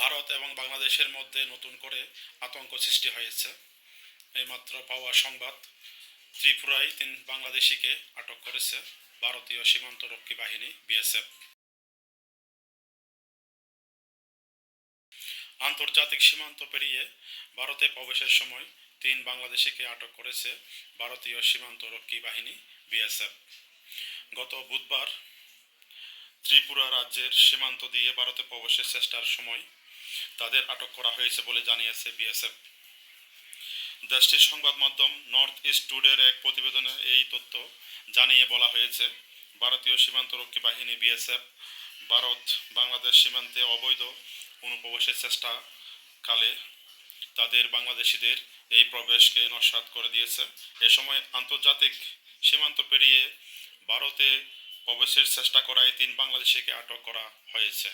ভারত এবং বাংলাদেশের মধ্যে নতুন করে আতঙ্ক সৃষ্টি হয়েছে। এইমাত্র পাওয়া সংবাদ, ত্রিপুরায় তিন বাংলাদেশিকে আটক করেছে ভারতীয় সীমান্তরক্ষী বাহিনী, বিএসএফ। আন্তর্জাতিক সীমান্ত পেরিয়ে ভারতে প্রবেশের সময় তিন বাংলাদেশিকে আটক করেছে ভারতীয় সীমান্তরক্ষী বাহিনী, বিএসএফ। গত বুধবার ত্রিপুরা রাজ্যের সীমান্ত দিয়ে ভারতে প্রবেশের চেষ্টার সময় তাদের আটক করা হয়েছে বলে জানিয়েছে বিএসএফ। দেশটির সংবাদ মাধ্যম নর্থ ইস্ট টুডের এক প্রতিবেদনে এই তথ্য জানিয়ে বলা হয়েছে, ভারতীয় সীমান্তরক্ষী বাহিনী বিএসএফ ভারত বাংলাদেশ সীমান্তে অবৈধ অনুপ্রবেশের চেষ্টা কালে তাদের বাংলাদেশিদের এই প্রবেশকে নস্বাত করে দিয়েছে। এ সময় আন্তর্জাতিক সীমান্ত পেরিয়ে ভারতে প্রবেশের চেষ্টা করায় তিন বাংলাদেশিকে আটক করা হয়েছে।